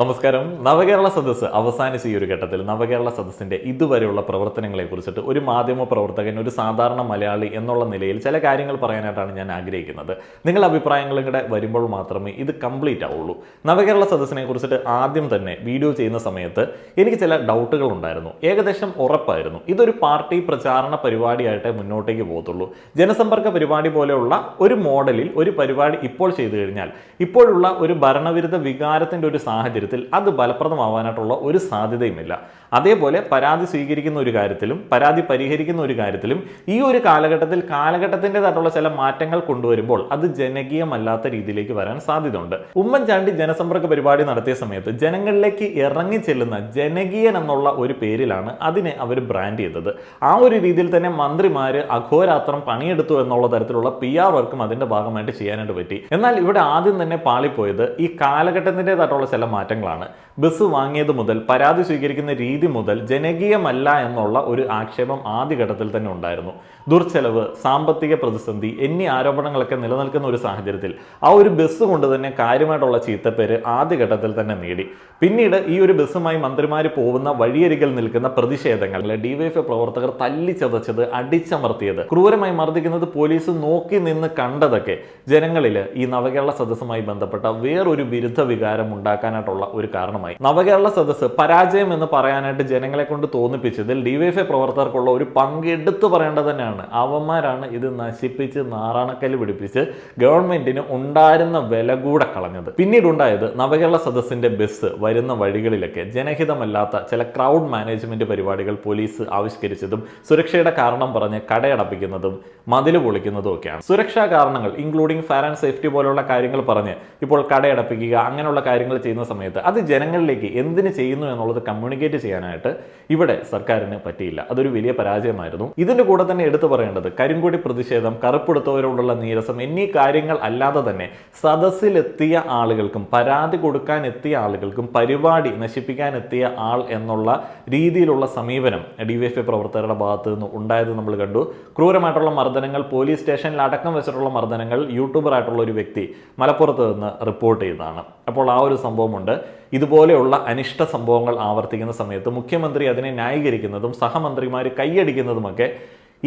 നമസ്കാരം. നവകേരള സദസ്സ് അവസാനിച്ച ഈ ഒരു ഘട്ടത്തിൽ നവകേരള സദസ്സിന്റെ ഇതുവരെയുള്ള പ്രവർത്തനങ്ങളെ കുറിച്ചിട്ട് ഒരു മാധ്യമ പ്രവർത്തകൻ ഒരു സാധാരണ മലയാളി എന്നുള്ള നിലയിൽ ചില കാര്യങ്ങൾ പറയാനായിട്ടാണ് ഞാൻ ആഗ്രഹിക്കുന്നത്. നിങ്ങളുടെ അഭിപ്രായങ്ങളും കൂടെ വരുമ്പോൾ മാത്രമേ ഇത് കംപ്ലീറ്റ് ആവുള്ളൂ. നവകേരള സദസ്സിനെ കുറിച്ചിട്ട് ആദ്യം തന്നെ വീഡിയോ ചെയ്യുന്ന സമയത്ത് എനിക്ക് ചില ഡൗട്ടുകൾ ഉണ്ടായിരുന്നു. ഏകദേശം ഉറപ്പായിരുന്നു. ഇതൊരു പാർട്ടി പ്രചാരണ പരിപാടിയായിട്ടേ മുന്നോട്ടേക്ക് പോകത്തുള്ളൂ. ജനസമ്പർക്ക പരിപാടി പോലെയുള്ള ഒരു മോഡലിൽ ഒരു പരിപാടി ഇപ്പോൾ ചെയ്തു കഴിഞ്ഞാൽ ഇപ്പോഴുള്ള ഒരു ഭരണവിരുദ്ധ വികാരത്തിന്റെ ഒരു സാഹചര്യത്തിൽ അത് ഫലപ്രദമാവാനായിട്ടുള്ള ഒരു സാധ്യതയുമില്ല. അതേപോലെ പരാതി സ്വീകരിക്കുന്ന ഒരു കാര്യത്തിലും പരാതി പരിഹരിക്കുന്ന ഒരു കാര്യത്തിലും ഈ ഒരു കാലഘട്ടത്തിൽ കാലഘട്ടത്തിന്റെതായിട്ടുള്ള ചില മാറ്റങ്ങൾ കൊണ്ടുവരുമ്പോൾ അത് ജനകീയമല്ലാത്ത രീതിയിലേക്ക് വരാൻ സാധ്യതയുണ്ട്. ഉമ്മൻചാണ്ടി ജനസമ്പർക്ക പരിപാടി നടത്തിയ സമയത്ത് ജനങ്ങളിലേക്ക് ഇറങ്ങി ചെല്ലുന്ന ജനകീയൻ എന്നുള്ള ഒരു പേരിലാണ് അതിനെ അവർ ബ്രാൻഡ് ചെയ്തത്. ആ ഒരു രീതിയിൽ തന്നെ മന്ത്രിമാര് അഘോരാത്രം പണിയെടുത്തു എന്നുള്ള തരത്തിലുള്ള പി ആർ വർക്കും അതിന്റെ ഭാഗമായിട്ട് ചെയ്യാനായിട്ട് പറ്റി. എന്നാൽ ഇവിടെ ആദ്യം തന്നെ പാളിപ്പോയത് ഈ കാലഘട്ടത്തിന്റെതായിട്ടുള്ള ചില മാറ്റങ്ങളാണ്. ബസ് വാങ്ങിയത് മുതൽ പരാതി സ്വീകരിക്കുന്ന രീതി മുതൽ ജനകീയമല്ല എന്നുള്ള ഒരു ആക്ഷേപം ആദ്യഘട്ടത്തിൽ തന്നെ ഉണ്ടായിരുന്നു. ദുർച്ചെലവ് സാമ്പത്തിക പ്രതിസന്ധി എന്നീ ആരോപണങ്ങളൊക്കെ നിലനിൽക്കുന്ന ഒരു സാഹചര്യത്തിൽ ആ ഒരു ബസ് കൊണ്ട് തന്നെ കാര്യമായിട്ടുള്ള ചീത്തപ്പേര് ആദ്യഘട്ടത്തിൽ തന്നെ നേടി. പിന്നീട് ഈ ഒരു ബസ്സുമായി മന്ത്രിമാർ പോകുന്ന വഴിയരികിൽ നിൽക്കുന്ന പ്രതിഷേധങ്ങൾ ഡിവൈഎഫ് പ്രവർത്തകർ തല്ലിച്ചതച്ചത് അടിച്ചമർത്തിയത് ക്രൂരമായി മർദ്ദിക്കുന്നത് പോലീസ് നോക്കി നിന്ന് കണ്ടതൊക്കെ ജനങ്ങളിൽ ഈ നവകേരള സദസ്സുമായി ബന്ധപ്പെട്ട വേറൊരു വിരുദ്ധ വികാരം ഉണ്ടാക്കാനായിട്ടുള്ള ഒരു കാരണമായി. നവകേരള സദസ്സ് പരാജയം എന്ന് പറയാനായിട്ട് ജനങ്ങളെ കൊണ്ട് തോന്നിപ്പിച്ചതിൽ ഡിവൈഎഫ് പ്രവർത്തകർക്കുള്ള ഒരു പങ്ക് എടുത്തു പറയേണ്ടത് തന്നെയാണ്. അവന്മാരാണ്. അവന്മാരാണ് ഇത് നശിപ്പിച്ച് നാറാണക്കല്ല് പിടിപ്പിച്ച് ഗവൺമെന്റിന് ഉണ്ടായിരുന്ന വില കൂടെ കളഞ്ഞത്. പിന്നീട് ഉണ്ടായത് നവകേരള സദസ്സിന്റെ ബസ് വരുന്ന വഴികളിലൊക്കെ ജനഹിതമല്ലാത്ത ചില ക്രൗഡ് മാനേജ്മെന്റ് പരിപാടികൾ പോലീസ് ആവിഷ്കരിച്ചതും സുരക്ഷയുടെ കാരണം പറഞ്ഞ് കടയടപ്പിക്കുന്നതും മതിൽ പൊളിക്കുന്നതും ഒക്കെയാണ്. സുരക്ഷാ കാരണങ്ങൾ ഇൻക്ലൂഡിംഗ് ഫയർ ആൻഡ് സേഫ്റ്റി പോലുള്ള കാര്യങ്ങൾ പറഞ്ഞ് ഇപ്പോൾ കടയടപ്പിക്കുക അങ്ങനെയുള്ള കാര്യങ്ങൾ ചെയ്യുന്ന സമയത്ത് അത് ജനങ്ങളിലേക്ക് എന്തിനു ചെയ്യുന്നു എന്നുള്ളത് കമ്മ്യൂണിക്കേറ്റ് ചെയ്യാനായിട്ട് ഇവിടെ സർക്കാരിന് പറ്റിയില്ല. അതൊരു വലിയ പരാജയമായിരുന്നു. ഇതിന്റെ കൂടെ തന്നെ എടുത്തു പറയേണ്ടത് കരിങ്കൊടി പ്രതിഷേധം കറുപ്പെടുത്തവരോടുള്ള നീരസം എന്നീ കാര്യങ്ങൾ അല്ലാതെ തന്നെ സദസ്സിലെത്തിയ ആളുകൾക്കും പരാതി കൊടുക്കാൻ എത്തിയ ആളുകൾക്കും പരിപാടി നശിപ്പിക്കാൻ എത്തിയ ആൾ എന്നുള്ള രീതിയിലുള്ള സമീപനം ഡി വി ഡിവൈഎഫ്ഐ പ്രവർത്തകരുടെ ഭാഗത്ത് നിന്ന് ഉണ്ടായത് നമ്മൾ കണ്ടു. ക്രൂരമായിട്ടുള്ള മർദ്ദനങ്ങൾ പോലീസ് സ്റ്റേഷനിൽ അടക്കം വെച്ചിട്ടുള്ള മർദ്ദനങ്ങൾ യൂട്യൂബറായിട്ടുള്ള ഒരു വ്യക്തി മലപ്പുറത്ത് നിന്ന് റിപ്പോർട്ട് ചെയ്തതാണ്. അപ്പോൾ ആ ഒരു സംഭവമുണ്ട്. ഇതുപോലെയുള്ള അനിഷ്ട സംഭവങ്ങൾ ആവർത്തിക്കുന്ന സമയത്ത് മുഖ്യമന്ത്രി അതിനെ ന്യായീകരിക്കുന്നതും സഹമന്ത്രിമാർ കൈയടിക്കുന്നതുമൊക്കെ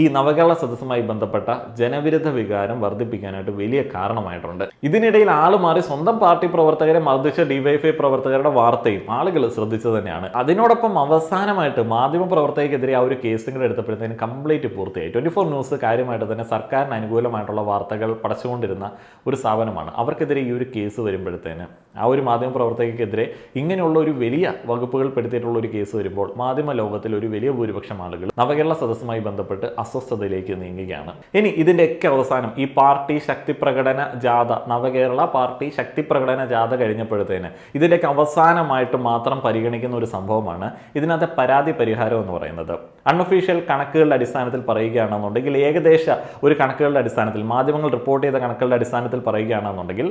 ഈ നവകേരള സദസ്സുമായി ബന്ധപ്പെട്ട ജനവിരുദ്ധ വികാരം വർദ്ധിപ്പിക്കാനായിട്ട് വലിയ കാരണമായിട്ടുണ്ട്. ഇതിനിടയിൽ ആൾ മാറി സ്വന്തം പാർട്ടി പ്രവർത്തകരെ മർദ്ദിച്ച ഡിവൈഫൈ പ്രവർത്തകരുടെ വാർത്തയും ആളുകൾ ശ്രദ്ധിച്ചു തന്നെയാണ്. അതിനോടൊപ്പം അവസാനമായിട്ട് മാധ്യമ പ്രവർത്തകർക്കെതിരെ ആ ഒരു കേസും കൂടെ എടുത്തപ്പോഴത്തേന് കംപ്ലീറ്റ് പൂർത്തിയായി. ട്വന്റി ഫോർ ന്യൂസ് കാര്യമായിട്ട് തന്നെ സർക്കാരിന് അനുകൂലമായിട്ടുള്ള വാർത്തകൾ പടച്ചുകൊണ്ടിരുന്ന ഒരു സ്ഥാപനമാണ്. അവർക്കെതിരെ ഈ ഒരു കേസ് വരുമ്പോഴത്തേന് ആ ഒരു മാധ്യമ പ്രവർത്തകർക്കെതിരെ ഇങ്ങനെയുള്ള ഒരു വലിയ വകുപ്പുകൾ പെടുത്തിയിട്ടുള്ള ഒരു കേസ് വരുമ്പോൾ മാധ്യമ ലോകത്തിൽ ഒരു വലിയ ഭൂരിപക്ഷം ആളുകൾ നവകേരള സദസ്സുമായി ബന്ധപ്പെട്ട് അസ്വസ്ഥതയിലേക്ക് നീങ്ങുകയാണ്. ഇനി ഇതിന്റെയൊക്കെ അവസാനം ഈ പാർട്ടി ശക്തി പ്രകടന ജാഥ നവകേരള പാർട്ടി ശക്തി പ്രകടന ജാഥ കഴിഞ്ഞപ്പോഴത്തേന് ഇതിന്റെയൊക്കെ അവസാനമായിട്ട് മാത്രം പരിഗണിക്കുന്ന ഒരു സംഭവമാണ് ഇതിനകത്തെ പരാതി പരിഹാരം എന്ന് പറയുന്നത്. അൺഒഫീഷ്യൽ കണക്കുകളുടെ അടിസ്ഥാനത്തിൽ പറയുകയാണെന്നുണ്ടെങ്കിൽ ഏകദേശ ഒരു കണക്കുകളുടെ അടിസ്ഥാനത്തിൽ മാധ്യമങ്ങൾ റിപ്പോർട്ട് ചെയ്ത കണക്കുകളുടെ അടിസ്ഥാനത്തിൽ പറയുകയാണെന്നുണ്ടെങ്കിൽ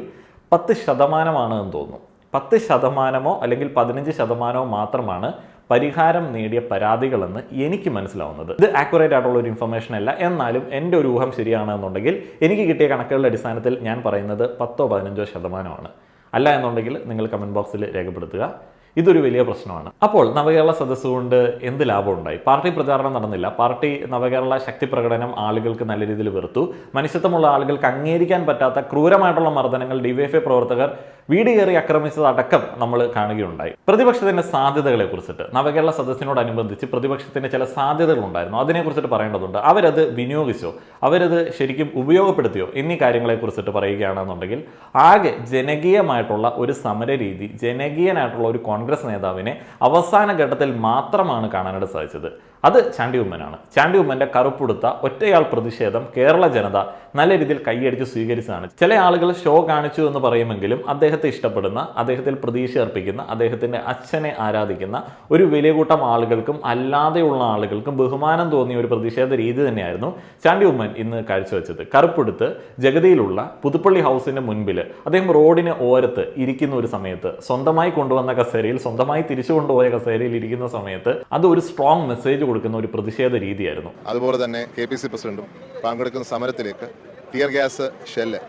പത്ത് ശതമാനമാണ് എന്ന് തോന്നുന്നു. പത്ത് ശതമാനമോ അല്ലെങ്കിൽ പതിനഞ്ച് ശതമാനമോ മാത്രമാണ് പരിഹാരം നേടിയ പരാതികളെന്ന് എനിക്ക് മനസ്സിലാവുന്നത്. ഇത് ആക്യുറേറ്റ് ആയിട്ടുള്ള ഒരു ഇൻഫർമേഷൻ അല്ല. എന്നാലും എന്റെ ഒരു ഊഹം ശരിയാണെന്നുണ്ടെങ്കിൽ എനിക്ക് കിട്ടിയ കണക്കുകളുടെ അടിസ്ഥാനത്തിൽ ഞാൻ പറയുന്നത് പത്തോ പതിനഞ്ചോ ശതമാനമാണ്. അല്ല എന്നുണ്ടെങ്കിൽ നിങ്ങൾ കമന്റ് ബോക്സിൽ രേഖപ്പെടുത്തുക. ഇതൊരു വലിയ പ്രശ്നമാണ്. അപ്പോൾ നവകേരള സദസ്സ് കൊണ്ട് എന്ത് ലാഭം ഉണ്ടായി പാർട്ടി പ്രചാരണം നടന്നില്ല. പാർട്ടി നവകേരള ശക്തി പ്രകടനം ആളുകൾക്ക് നല്ല രീതിയിൽ വെറുത്തു. മനുഷ്യത്വമുള്ള ആളുകൾക്ക് അംഗീകരിക്കാൻ പറ്റാത്ത ക്രൂരമായിട്ടുള്ള മർദ്ദനങ്ങൾ ഡിവൈഎഫ്ഐ പ്രവർത്തകർ വീട് കയറി ആക്രമിച്ചതടക്കം നമ്മൾ കാണുകയുണ്ടായി. പ്രതിപക്ഷത്തിന്റെ സാധ്യതകളെ കുറിച്ചിട്ട് നവകേരള സദസ്സിനോടനുബന്ധിച്ച് പ്രതിപക്ഷത്തിന്റെ ചില സാധ്യതകൾ ഉണ്ടായിരുന്നു അതിനെക്കുറിച്ചിട്ട് പറയേണ്ടതുണ്ട്. അവരത് വിനിയോഗിച്ചോ അവരത് ശരിക്കും ഉപയോഗപ്പെടുത്തിയോ എന്നീ കാര്യങ്ങളെ കുറിച്ചിട്ട് പറയുകയാണെന്നുണ്ടെങ്കിൽ ആകെ ജനകീയമായിട്ടുള്ള ഒരു സമര രീതി ജനകീയനായിട്ടുള്ള ഒരു കോൺഗ്രസ് നേതാവിനെ അവസാന ഘട്ടത്തിൽ മാത്രമാണ് കാണാനായിട്ട് സാധിച്ചത്. അത് ചാണ്ടി ഉമ്മനാണ്. ചാണ്ടി ഉമ്മന്റെ കറുപ്പുടുത്ത ഒറ്റയാൾ പ്രതിഷേധം കേരള ജനത നല്ല രീതിയിൽ കൈയടിച്ച് സ്വീകരിച്ചതാണ്. ചില ആളുകൾ ഷോ കാണിച്ചു എന്ന് പറയുമെങ്കിലും അദ്ദേഹത്തെ ഇഷ്ടപ്പെടുന്ന അദ്ദേഹത്തിൽ പ്രതീക്ഷ അർപ്പിക്കുന്ന അദ്ദേഹത്തിന്റെ അച്ഛനെ ആരാധിക്കുന്ന ഒരു വലിയ കൂട്ടം ആളുകൾക്കും അല്ലാതെയുള്ള ആളുകൾക്കും ബഹുമാനം തോന്നിയ ഒരു പ്രതിഷേധ രീതി തന്നെയായിരുന്നു ചാണ്ടി ഉമ്മൻ ഇന്ന് കാഴ്ചവെച്ചത്. കറുപ്പെടുത്ത് ജഗതിയിലുള്ള പുതുപ്പള്ളി ഹൗസിന്റെ മുൻപിൽ അദ്ദേഹം റോഡിന് ഓരത്ത് ഇരിക്കുന്ന ഒരു സമയത്ത് സ്വന്തമായി കൊണ്ടുവന്ന കസേരയിൽ സ്വന്തമായി തിരിച്ചു കൊണ്ടുപോയ കസേരയിൽ ഇരിക്കുന്ന സമയത്ത് അത് ഒരു സ്ട്രോങ് മെസ്സേജ് കൊടുക്കുന്ന ഒരു പ്രതിഷേധ രീതിയായിരുന്നു. അതുപോലെ തന്നെ കെ പി സി പ്രസിഡന്റും പങ്കെടുക്കുന്ന സമരത്തിലേക്ക് ടിയർ ഗ്യാസ് ഷെല്ല്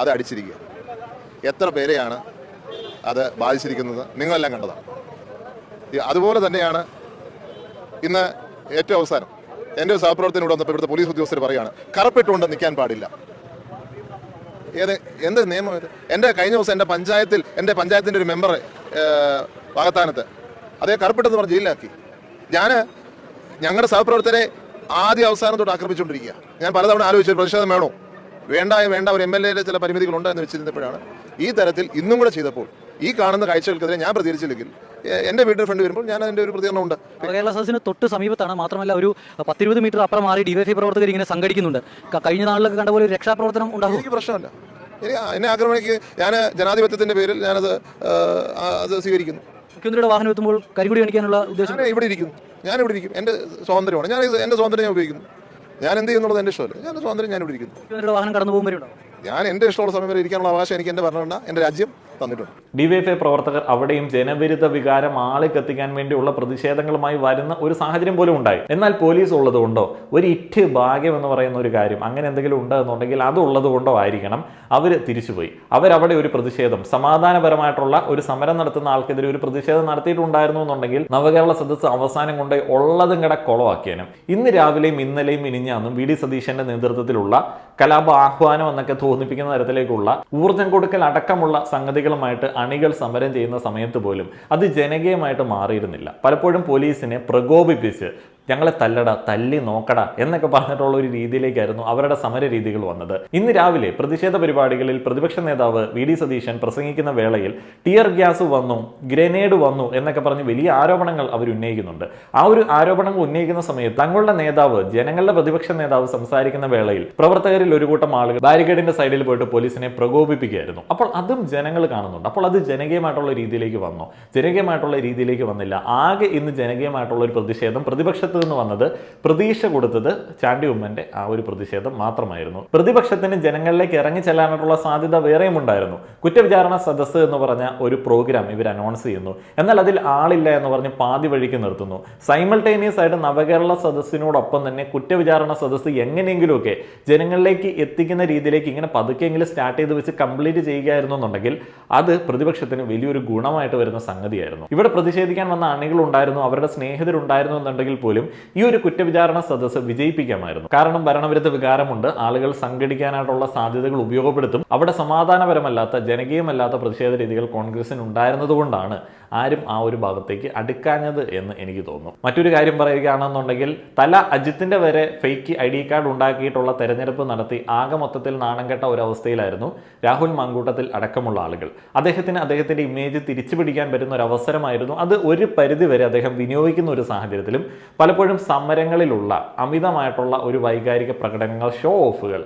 അത് അടിച്ചിരിക്കുക. എത്ര പേരെയാണ് അത് ബാധിച്ചിരിക്കുന്നത്? നിങ്ങളെല്ലാം കണ്ടതാണ്. അതുപോലെ തന്നെയാണ് ഇന്ന് ഏറ്റവും അവസാനം എന്റെ ഒരു സഹപ്രവർത്തനോട് വന്നപ്പോൾ ഇവിടുത്തെ പോലീസ് ഉദ്യോഗസ്ഥർ പറയുകയാണ് കറപ്പിട്ടുകൊണ്ട് നിൽക്കാൻ പാടില്ല. ഏത് എന്ത് നിയമം ഇത്? എന്റെ കഴിഞ്ഞ ദിവസം എന്റെ പഞ്ചായത്തിൽ എന്റെ പഞ്ചായത്തിന്റെ ഒരു മെമ്പർ വാഗത്താനത്ത് അതേ കറുപ്പിട്ടെന്ന് പറഞ്ഞ് ജയിലിലാക്കി. ഞാൻ ഞങ്ങളുടെ സഹപ്രവർത്തകരെ ആദ്യ അവസാനം തൊട്ട് ആക്രമിച്ചുകൊണ്ടിരിക്കുക ഞാൻ പലതവണ ആലോചിച്ചു പ്രതിഷേധം വേണോ? വേണ്ട വേണ്ട ഒരു എം എൽ എയുടെ ചില പരിമിതികളുണ്ട് എന്ന് വെച്ചിരുന്നപ്പോഴാണ് ഈ തരത്തിൽ ഇന്നും കൂടെ ചെയ്തപ്പോൾ ഈ കാണുന്ന കാഴ്ചകൾക്കെതിരെ ഞാൻ പ്രതികരിച്ചില്ലെങ്കിൽ എന്റെ വീടിന്റെ ഫ്രണ്ട് വരുമ്പോൾ ഞാൻ അതിന്റെ ഒരു പ്രതികരണം ഉണ്ട്. കേരള സദസ്സിന് തൊട്ട് സമീപത്താണ് മാത്രമല്ല ഒരു പത്തിരുപത് മീറ്റർ അപ്പുറം മാറി ഡിവൈഫൈ പ്രവർത്തകർ ഇങ്ങനെ സംഘടിക്കുന്നുണ്ട്. കഴിഞ്ഞ നാളിലൊക്കെ കണ്ട പോലെ ഒരു രക്ഷാപ്രവർത്തനം ഉണ്ടാകും. എനിക്ക് പ്രശ്നമല്ല. എന്നെ ആക്രമണിക്ക് ഞാൻ ജനാധിപത്യത്തിന്റെ പേരിൽ ഞാനത് അത് സ്വീകരിക്കുന്നു. മുഖ്യമന്ത്രിയുടെ വാഹനം എത്തുമ്പോൾ കരികുടി കാണിക്കാനുള്ള ഉദ്ദേശം ഞാൻ ഇവിടെ ഇരിക്കുന്നു. ഞാൻ ഇവിടെ ഇരിക്കും. എന്റെ സ്വാതന്ത്ര്യമാണ്. ഞാൻ എന്റെ എന്റെ സ്വാതന്ത്ര്യം ഞാൻ ഉപയോഗിക്കുന്നു. ഞാൻ എന്ത് ചെയ്യുന്നുള്ളത് എന്റെ ഇഷ്ടമല്ല. ഞാൻ സ്വാതന്ത്ര്യം ഞാൻ ഇവിടെ ഇരിക്കുന്നു. മുഖ്യമന്ത്രിയുടെ വാഹനം കടന്നു പോകുമ്പോൾ ഞാൻ എന്റെ ഇഷ്ടമുള്ള സമയം വരെ ഇരിക്കാനുള്ള അവകാശം എനിക്ക് എന്റെ ഭരണഘടന എന്റെ രാജ്യം തന്നിട്ടുണ്ട്. ഡിവൈഎഫ്ഐ പ്രവർത്തകർ അവിടെയും ജനവിരുദ്ധ വികാരം ആളെ കത്തിക്കാൻ വേണ്ടിയുള്ള പ്രതിഷേധങ്ങളുമായി വരുന്ന ഒരു സാഹചര്യം പോലും ഉണ്ടായി. എന്നാൽ പോലീസ് ഉള്ളതുകൊണ്ടോ ഒരു ഇറ്റ് ഭാഗ്യം എന്ന് പറയുന്ന ഒരു കാര്യം അങ്ങനെ എന്തെങ്കിലും ഉണ്ട് എന്നുണ്ടെങ്കിൽ അത് ഉള്ളതുകൊണ്ടോ ആയിരിക്കണം അവർ തിരിച്ചുപോയി. അവരവിടെ ഒരു പ്രതിഷേധം സമാധാനപരമായിട്ടുള്ള ഒരു സമരം നടത്തുന്ന ആൾക്കെതിരെ ഒരു പ്രതിഷേധം നടത്തിയിട്ടുണ്ടായിരുന്നു എന്നുണ്ടെങ്കിൽ നവകേരള സദസ്സ് അവസാനം കൊണ്ട് ഉള്ളതും കട കൊളവാക്കിയാനും. ഇന്ന് രാവിലെയും ഇന്നലെയും ഇനിഞ്ഞാന്നും വി ഡി സതീശന്റെ നേതൃത്വത്തിലുള്ള കലാപ ആഹ്വാനം എന്നൊക്കെ തോന്നിപ്പിക്കുന്ന തരത്തിലേക്കുള്ള ഊർജം കൊടുക്കൽ അടക്കമുള്ള സംഗതികളുമായിട്ട് അണികൾ സമരം ചെയ്യുന്ന സമയത്ത് പോലും അത് ജനകീയമായിട്ട് മാറിയിരുന്നില്ല. പലപ്പോഴും പോലീസിനെ പ്രകോപിപ്പിച്ച് ഞങ്ങളെ തല്ലട തല്ലി നോക്കട എന്നൊക്കെ പറഞ്ഞിട്ടുള്ള ഒരു രീതിയിലേക്കായിരുന്നു അവരുടെ സമര രീതികൾ വന്നത്. ഇന്ന് രാവിലെ പ്രതിഷേധ പരിപാടികളിൽ പ്രതിപക്ഷ നേതാവ് വി ഡി സതീശൻ പ്രസംഗിക്കുന്ന വേളയിൽ ടിയർ ഗ്യാസ് വന്നു ഗ്രനേഡ് വന്നു എന്നൊക്കെ പറഞ്ഞ് വലിയ ആരോപണങ്ങൾ അവർ ഉന്നയിക്കുന്നുണ്ട്. ആ ഒരു ആരോപണങ്ങൾ ഉന്നയിക്കുന്ന സമയത്ത് തങ്ങളുടെ നേതാവ് ജനങ്ങളുടെ പ്രതിപക്ഷ നേതാവ് സംസാരിക്കുന്ന വേളയിൽ പ്രവർത്തകരിൽ ഒരു കൂട്ടം ആളുകൾ ബാരിക്കേഡിന്റെ സൈഡിൽ പോയിട്ട് പോലീസിനെ പ്രകോപിപ്പിക്കുകയായിരുന്നു. അപ്പോൾ അതും ജനങ്ങൾ കാണുന്നുണ്ട്. അപ്പോൾ അത് ജനകീയമായിട്ടുള്ള രീതിയിലേക്ക് വന്നു? ജനകീയമായിട്ടുള്ള രീതിയിലേക്ക് വന്നില്ല. ആകെ ഇന്ന് ജനകീയമായിട്ടുള്ള ഒരു പ്രതിഷേധം പ്രതിപക്ഷത്ത് നിന്ന് വന്നത് പ്രതീക്ഷ കൊടുത്തത് ചാണ്ടി ഉമ്മന്റെ ആ ഒരു പ്രതിഷേധം മാത്രമായിരുന്നു. പ്രതിപക്ഷത്തിന് ജനങ്ങളിലേക്ക് ഇറങ്ങി ചെല്ലാനായിട്ടുള്ള സാധ്യത വേറെയും ഉണ്ടായിരുന്നു. കുറ്റവിചാരണ സദസ്സ് എന്ന് പറഞ്ഞ ഒരു പ്രോഗ്രാം ഇവർ അനൗൺസ് ചെയ്യുന്നു. എന്നാൽ അതിൽ ആളില്ല എന്ന് പറഞ്ഞ് പാതി വഴിക്ക് നിർത്തുന്നു. സൈമൾട്ടേനിയസ് ആയിട്ട് നവകേരള സദസ്സിനോടൊപ്പം തന്നെ കുറ്റവിചാരണ സദസ്സ് എങ്ങനെയെങ്കിലുമൊക്കെ ജനങ്ങളിലേക്ക് എത്തിക്കുന്ന രീതിയിലേക്ക് ഇങ്ങനെ പതുക്കെങ്കിലും സ്റ്റാർട്ട് ചെയ്ത് വെച്ച് കംപ്ലീറ്റ് ചെയ്യുകയായിരുന്നു എന്നുണ്ടെങ്കിൽ അത് പ്രതിപക്ഷത്തിന് വലിയൊരു ഗുണമായിട്ട് വരുന്ന സംഗതിയായിരുന്നു. ഇവിടെ പ്രതിഷേധിക്കാൻ വന്ന അണികളുണ്ടായിരുന്നു അവരുടെ സ്നേഹിതരുണ്ടായിരുന്നു എന്നുണ്ടെങ്കിൽ പോലും ഈ ഒരു കുറ്റവിചാരണ സദസ്സ് വിജയിപ്പിക്കാമായിരുന്നു. കാരണം ഭരണവിരുദ്ധ വികാരമുണ്ട് ആളുകൾ സംഘടിക്കാനായിട്ടുള്ള സാധ്യതകൾ ഉപയോഗപ്പെടുത്തും. അവിടെ സമാധാനപരമല്ലാത്ത ജനകീയമല്ലാത്ത പ്രതിഷേധ രീതികൾ കോൺഗ്രസിന് ഉണ്ടായിരുന്നതുകൊണ്ടാണ് ആരും ആ ഒരു ഭാഗത്തേക്ക് അടുക്കാഞ്ഞത് എന്ന് എനിക്ക് തോന്നുന്നു. മറ്റൊരു കാര്യം പറയുകയാണെന്നുണ്ടെങ്കിൽ തല അജിത്തിന്റെ വരെ ഫേക്ക് ഐ ഡി കാർഡ് ഉണ്ടാക്കിയിട്ടുള്ള തെരഞ്ഞെടുപ്പ് നടത്തി ആകെ മൊത്തത്തിൽ നാണം കെട്ട ഒരു അവസ്ഥയിലായിരുന്നു രാഹുൽ മാങ്കൂട്ടത്തിൽ അടക്കമുള്ള ആളുകൾ. അദ്ദേഹത്തിന് അദ്ദേഹത്തിന്റെ ഇമേജ് തിരിച്ചു പിടിക്കാൻ പറ്റുന്ന ഒരു അവസരമായിരുന്നു. അത് ഒരു പരിധി വരെ അദ്ദേഹം വിനിയോഗിക്കുന്ന ഒരു സാഹചര്യത്തിലും പലപ്പോഴും സമരങ്ങളിലുള്ള അമിതമായിട്ടുള്ള ഒരു വൈകാരിക പ്രകടനങ്ങൾ ഷോ ഓഫുകൾ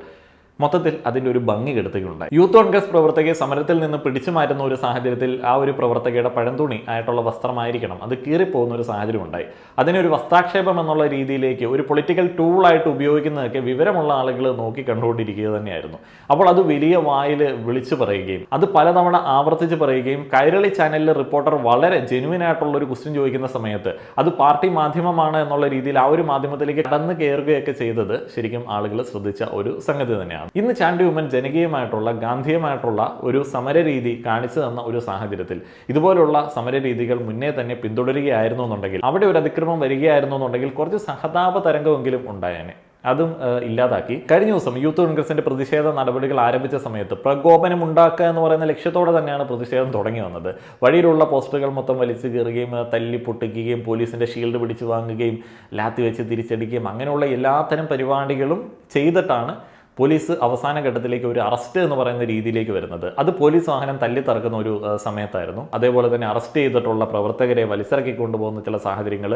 മൊത്തത്തിൽ അതിന്റെ ഒരു ഭംഗി കെടുത്തുകയുണ്ടായി യൂത്ത് കോൺഗ്രസ് പ്രവർത്തകയെ സമരത്തിൽ നിന്ന് പിടിച്ചു മാറ്റുന്ന ഒരു സാഹചര്യത്തിൽ ആ ഒരു പ്രവർത്തകയുടെ പഴന്തുണി ആയിട്ടുള്ള വസ്ത്രമായിരിക്കണം. അത് കീറിപ്പോകുന്ന ഒരു സാഹചര്യം ഉണ്ടായി അതിനെ ഒരു വസ്താക്ഷേപം എന്നുള്ള രീതിയിലേക്ക് ഒരു പൊളിറ്റിക്കൽ ടൂളായിട്ട് ഉപയോഗിക്കുന്നതൊക്കെ വിവരമുള്ള ആളുകൾ നോക്കി കണ്ടുകൊണ്ടിരിക്കുക തന്നെയായിരുന്നു. അപ്പോൾ അത് വലിയ വായിൽ വിളിച്ചു പറയുകയും അത് പലതവണ ആവർത്തിച്ച് പറയുകയും കൈരളി ചാനലിലെ റിപ്പോർട്ടർ വളരെ ജെനുവിൻ ആയിട്ടുള്ള ഒരു ക്വസ്റ്റ്യൻ ചോദിക്കുന്ന സമയത്ത് അത് പാർട്ടി മാധ്യമമാണ് എന്നുള്ള രീതിയിൽ ആ ഒരു മാധ്യമത്തിലേക്ക് കടന്നു കയറുകയൊക്കെ ചെയ്തത് ശരിക്കും ആളുകൾ ശ്രദ്ധിച്ച ഒരു സംഗതി തന്നെയാണ്. ഇന്ന് ചാണ്ടി ഉമ്മൻ ജനകീയമായിട്ടുള്ള ഗാന്ധിയമായിട്ടുള്ള ഒരു സമര രീതി കാണിച്ചു തന്ന ഒരു സാഹചര്യത്തിൽ ഇതുപോലുള്ള സമര രീതികൾ മുന്നേ തന്നെ പിന്തുടരുകയായിരുന്നു എന്നുണ്ടെങ്കിൽ അവിടെ ഒരു അതിക്രമം വരികയായിരുന്നു എന്നുണ്ടെങ്കിൽ കുറച്ച് സഹതാപ തരംഗമെങ്കിലും ഉണ്ടായേനെ. അതും ഇല്ലാതാക്കി. കഴിഞ്ഞ ദിവസം യൂത്ത് കോൺഗ്രസിന്റെ പ്രതിഷേധ നടപടികൾ ആരംഭിച്ച സമയത്ത് പ്രകോപനം ഉണ്ടാക്കുക എന്ന് പറയുന്ന ലക്ഷ്യത്തോടെ തന്നെയാണ് പ്രതിഷേധം തുടങ്ങി വന്നത്. വഴിയിലുള്ള പോസ്റ്ററുകൾ മൊത്തം വലിച്ചു കയറുകയും തല്ലി പൊട്ടിക്കുകയും പോലീസിന്റെ ഷീൽഡ് പിടിച്ചു വാങ്ങുകയും ലാത്തി വെച്ച് തിരിച്ചടിക്കുകയും അങ്ങനെയുള്ള എല്ലാത്തരം പരിപാടികളും ചെയ്തിട്ടാണ് പോലീസ് അവസാന ഘട്ടത്തിലേക്ക് ഒരു അറസ്റ്റ് എന്ന് പറയുന്ന രീതിയിലേക്ക് വരുന്നത്. അത് പോലീസ് വാഹനം തല്ലി തറക്കുന്ന ഒരു സമയത്തായിരുന്നു. അതേപോലെ തന്നെ അറസ്റ്റ് ചെയ്തിട്ടുള്ള പ്രവർത്തകരെ വലിച്ചിറക്കി കൊണ്ടുപോകുന്ന ചില സാഹചര്യങ്ങൾ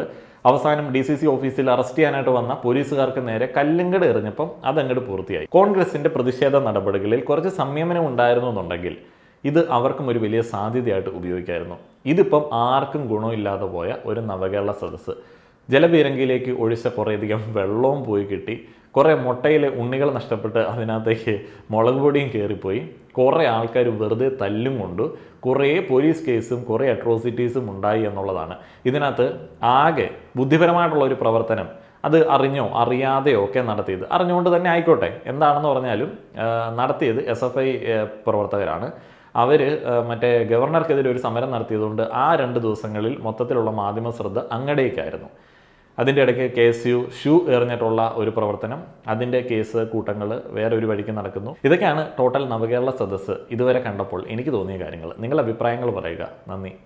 അവസാനം ഡി സി സി ഓഫീസിൽ അറസ്റ്റ് ചെയ്യാനായിട്ട് വന്ന പോലീസുകാർക്ക് നേരെ കല്ലുങ്കട് എറിഞ്ഞപ്പം അതങ്ങോട്ട് പൂർത്തിയായി. കോൺഗ്രസിന്റെ പ്രതിഷേധ നടപടികളിൽ കുറച്ച് സംയമനം ഉണ്ടായിരുന്നു എന്നുണ്ടെങ്കിൽ ഇത് അവർക്കും ഒരു വലിയ സാധ്യതയായിട്ട് ഉപയോഗിക്കായിരുന്നു. ഇതിപ്പം ആർക്കും ഗുണമില്ലാതെ പോയ ഒരു നവകേരള സദസ്സ്. ജലപീരങ്കിയിലേക്ക് ഒഴിച്ച കുറേയധികം വെള്ളവും പോയി കിട്ടി. കുറേ മുട്ടയിലെ ഉണ്ണികൾ നഷ്ടപ്പെട്ട് അതിനകത്തേക്ക് മുളക് പൊടിയും കയറിപ്പോയി കുറേ ആൾക്കാർ വെറുതെ തല്ലും കൊണ്ടു കുറേ പോലീസ് കേസും കുറേ അട്രോസിറ്റീസും ഉണ്ടായി എന്നുള്ളതാണ്. ഇതിനകത്ത് ആകെ ബുദ്ധിപരമായിട്ടുള്ള ഒരു പ്രവർത്തനം അത് അറിഞ്ഞോ അറിയാതെയോ ഒക്കെ നടത്തിയത്. അറിഞ്ഞുകൊണ്ട് തന്നെ ആയിക്കോട്ടെ. എന്താണെന്ന് പറഞ്ഞാലും നടത്തിയത് എസ് എഫ് ഐ പ്രവർത്തകരാണ്. അവർ മറ്റേ ഗവർണർക്കെതിരെ ഒരു സമരം നടത്തിയതുകൊണ്ട് ആ രണ്ട് ദിവസങ്ങളിൽ മൊത്തത്തിലുള്ള മാധ്യമ ശ്രദ്ധ അങ്ങടേക്കായിരുന്നു. അതിന്റെ ഇടയ്ക്ക് കെ എസ് യു ഷൂ എറിഞ്ഞിട്ടുള്ള ഒരു പ്രവർത്തനം അതിന്റെ കേസ് കൂട്ടങ്ങൾ വേറെ ഒരു വഴിക്ക് നടക്കുന്നു. ഇതൊക്കെയാണ് ടോട്ടൽ നവകേരള സദസ്സ് ഇതുവരെ കണ്ടപ്പോൾ എനിക്ക് തോന്നിയ കാര്യങ്ങൾ. നിങ്ങളുടെ അഭിപ്രായങ്ങൾ പറയുക. നന്ദി.